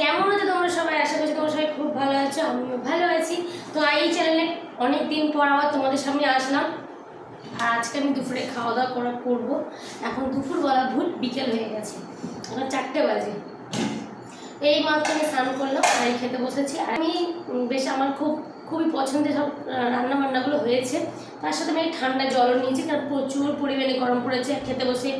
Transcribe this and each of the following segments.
কেমন আছো তোমরা সবাই? আশা করছি তোমরা সবাই খুব ভালো আছো, আমিও ভালো আছি। তো এই চ্যানেলে অনেক দিন পর আবার তোমাদের সামনে আসলাম। আর আজকে আমি দুপুরে খাওয়া দাওয়া করা করব। এখন দুপুর বলা ভুল, বিকেল হয়ে গেছে। এখন চারটে বাজে। এই মাত্র আমি স্নান করলাম আর খেতে বসেছি। আমি বেশ আমার খুব খুবই পছন্দের সব রান্না বান্নাগুলো হয়েছে। তার সাথে আমি ঠান্ডা জলও নিয়েছি, কারণ প্রচুর পরিমাণে গরম পড়েছে। খেতে বসে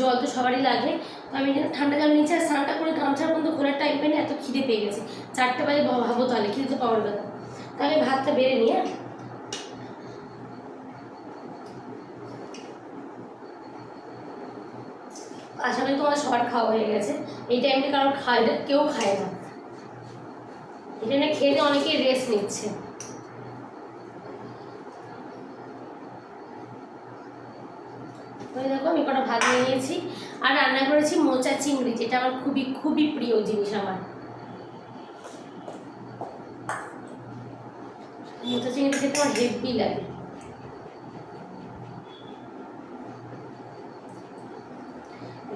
জল তো সবারই লাগে। তো আমি ঠান্ডা জল নিয়েছি আর স্নানটা করে গামছা পর্যন্ত খোলার টাইম পেয়ে এত খিদে পেয়ে গেছে। চারটে বাজে ভাবো তাহলে, খিদে তো পাওয়ার কথা। তাহলে ভাতটা বেড়ে নিয়ে আশা করি তোমার সবার খাওয়া হয়ে গেছে। এই টাইমটা কারণ খায় কেউ খায় না। এটা খেয়ে অনেকেই রেস্ট নিচ্ছে। ওই দেখো, আমি কটা নিয়ে নিয়েছি। আর রান্না করেছি মোচা চিংড়ি, যেটা আমার খুবই খুবই প্রিয় জিনিস আমার। মোচা চিংড়ি খেতে আমার হেভি লাগে।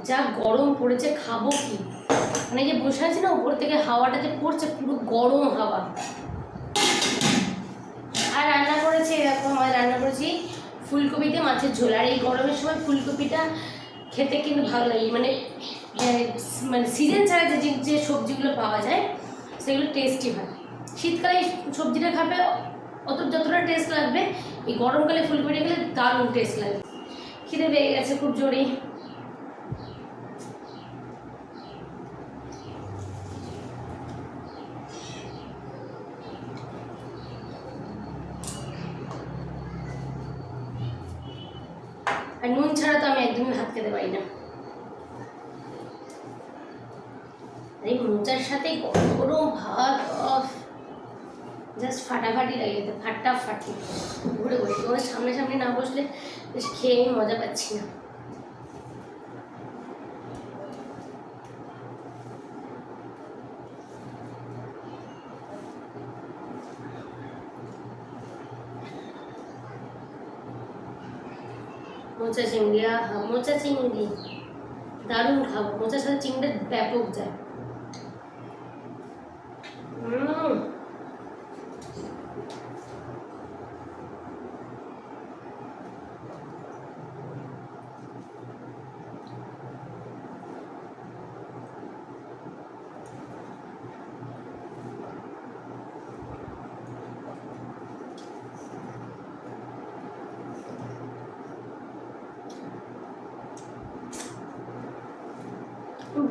যা গরম পড়েছে, খাব কি? মানে যে বসে আছি না উপর থেকে, হাওয়াটা যে পড়ছে, পুরো গরম হাওয়া। আর রান্না করেছি এরকম আমার রান্না করেছি ফুলকপিতে মাছের ঝোল। আর এই গরমের সময় ফুলকপিটা খেতে কিন্তু ভালো লাগে। মানে মানে সিজন ছাড়া যে যে- সবজিগুলো পাওয়া যায়, সেগুলো টেস্টি হয়। শীতকালে সবজিটা খাবে, অত যতটা টেস্ট লাগবে, এই গরমকালে ফুলকপিটা খেলে দারুণ টেস্ট লাগে। খিদে পেয়ে গেছে খুব জোরেই আর নুন ছাড়া তো আমি একদমই হাত খেতে পারি না। এই মোচার সাথে কোনো ভাত ভাত জাস্ট ফাটাফাটি লাগে ফাটাফাটি। ঘুরে ঘুরে তোমার সামনে সামনে না বসলে বেশ খেয়ে আমি মজা পাচ্ছি না। মোচা চিংড়ি আহা মোচা চিংড়ি। দারুণ খাব। মোচার সাথে চিংড়ি ব্যাপক যায়।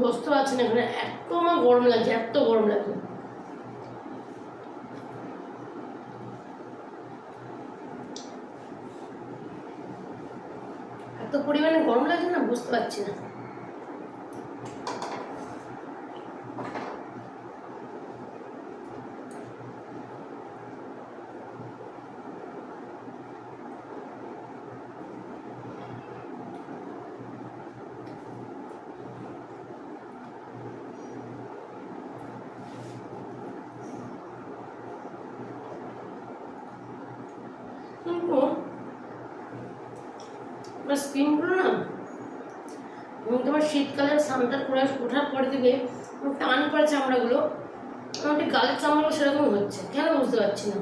বসতে পারছি না এখানে? এত আমার গরম লাগছে, এত গরম লাগছে। এত পরিমাণে গরম লাগছে না, বুঝতে পারছি না কিন্তু আমার স্কিনগুলো না? তোমার শীতকালে স্নানটা করে ওঠার পরে থেকে টান পড়ে চামড়াগুলো। আমার গালের চামড়াগুলো সেরকম হচ্ছে। কেন বুঝতে পারছি না?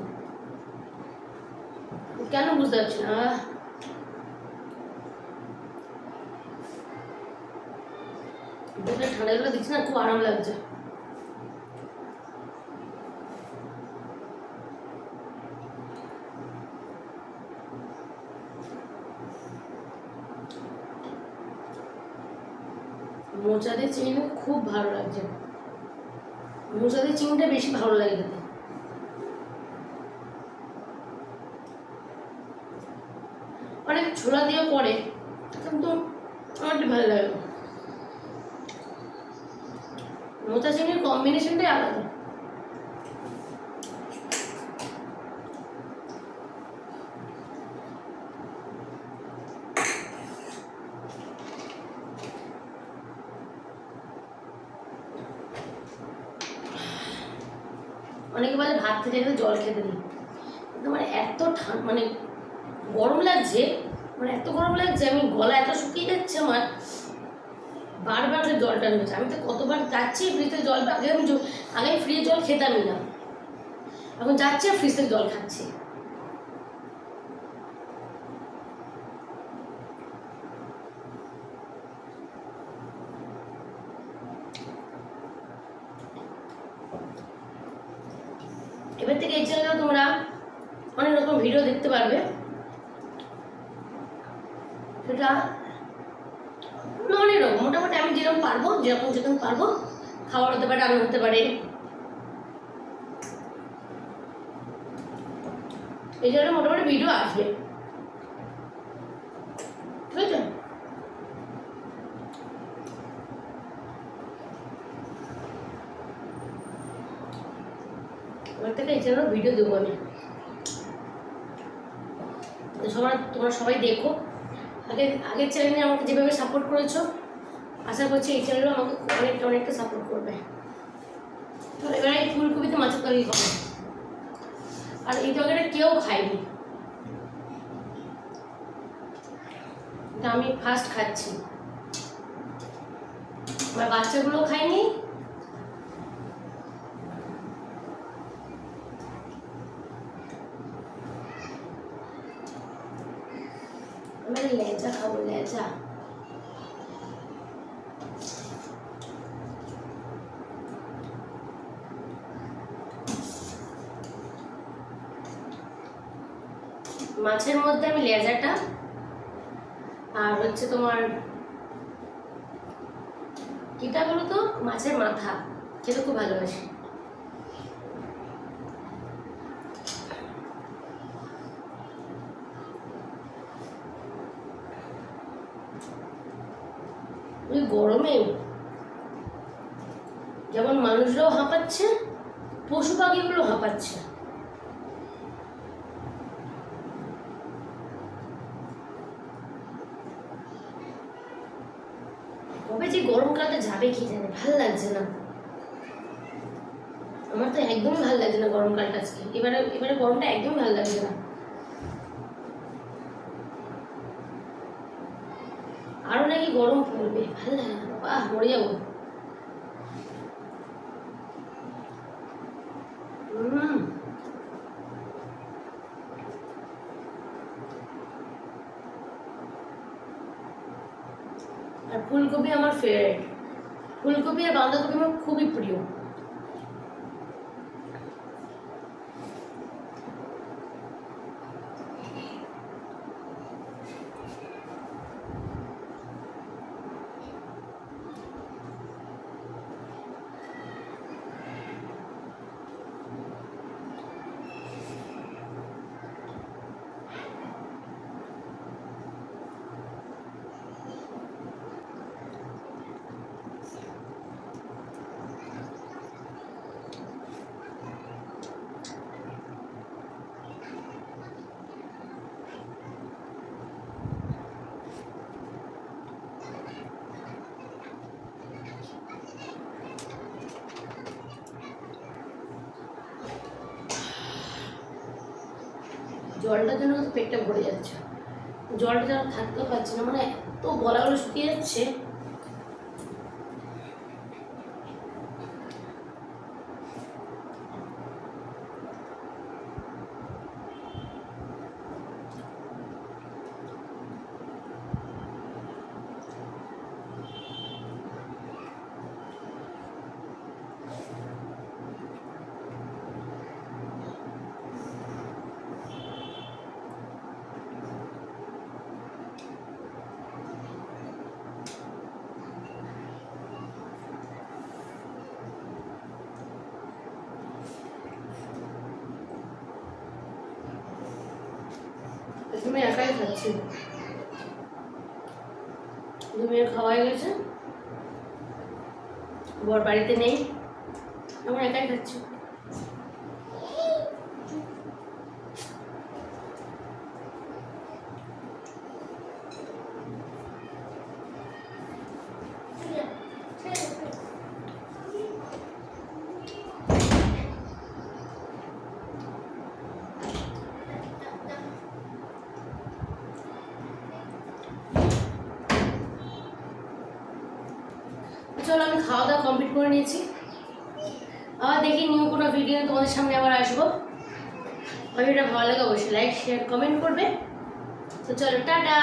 কেন বুঝতে পারছি না? ঠান্ডা দিচ্ছি না, খুব আরাম লাগছে। মোচা চিনি চিংড়ি খুব ভালো লাগছে মোচাদের চিংড়িটা বেশি ভালো লাগে খেতে। অনেক ছোলা দিয়ে পরে কিন্তু আমার ভালো লাগে। মোচা চিংড়ির কম্বিনেশনটাই আলাদা। অনেকে বলে ভাত খেতে খেতে জল খেতে কিন্তু মানে এত ঠান্ডা মানে গরম লাগছে মানে এত গরম লাগছে, আমি গলা এত শুকিয়ে যাচ্ছে আমার, বারবার জলটা নিয়েছে আমি তো কতবার যাচ্ছি ফ্রিজে জল, আগে আমি আগে ফ্রিজে জল খেতামই না। এখন যাচ্ছি আর ফ্রিজের জল খাচ্ছি। এবার থেকে এই চ্যানেলে তোমরা অনেক রকম ভিডিও দেখতে পারবে। সেটা অনেক রকম। মোটামুটি আমি যেরকম পারব, যেরকম যেরকম পারব খাওয়ার হতে পারে, রান্না হতে পারে। এই জন্য মোটামুটি ভিডিও আসবে ঠিক আছে এবার থেকে এই জন্য ভিডিও দেবো আমি। সবার তোমরা সবাই দেখো। আগে আগের চ্যানেলে আমাকে যেভাবে সাপোর্ট করেছ, আশা করছি এই চ্যানেলেও আমাকে অনেকটা অনেকটা সাপোর্ট করবে। এবারে এই ফুলকপিতে মাছের তরকারি খাব আর এই তরকারিটা কেউ খায়নি। আমি ফার্স্ট খাচ্ছি। আমার বাচ্চাগুলো খায়নি। আমি লেজা খাব, লেজা। মাছের মধ্যে আমি লেজাটা আর হচ্ছে তোমার, কিটা বলো তো মাছের মাথা, খেতে খুব ভালোবাসি ওই গরমে যেমন মানুষরাও হাঁপাচ্ছে, পশু পাখিগুলো হাঁপাচ্ছে। কবে যে গরমকালটা যাবে কি জানে, ভালো লাগছে না। আমার তো একদমই ভালো লাগছে না গরমকালটা আজকে। এবারে এবারে গরমটা একদমই ভালো লাগছে না। আরও নাকি গরম পড়বে ভালো লাগে না বাহ মরে যাব হুম আর ফুলকপি আমার ফেভারিট ফুলকপি আর বাঁধাকপি আমার খুবই প্রিয় জলটার যেন পেটটা ভরে যাচ্ছে। জলটা যেন থাকতে পারছে না। মানে এত গলাগুলো শুকিয়ে যাচ্ছে। তুমি একাই খাচ্ছি। তুমি খাওয়া খাওয়াই গেছে। বর বাড়িতে নেই। আমি একাই খাচ্ছি। নিয়েছি। আবার দেখি নিউ কোনো ভিডিও তোমাদের সামনে আবার আসব। ভিডিওটা ভালো লাগে অবশ্যই লাইক শেয়ার কমেন্ট করবে। তো চলো, টাটা!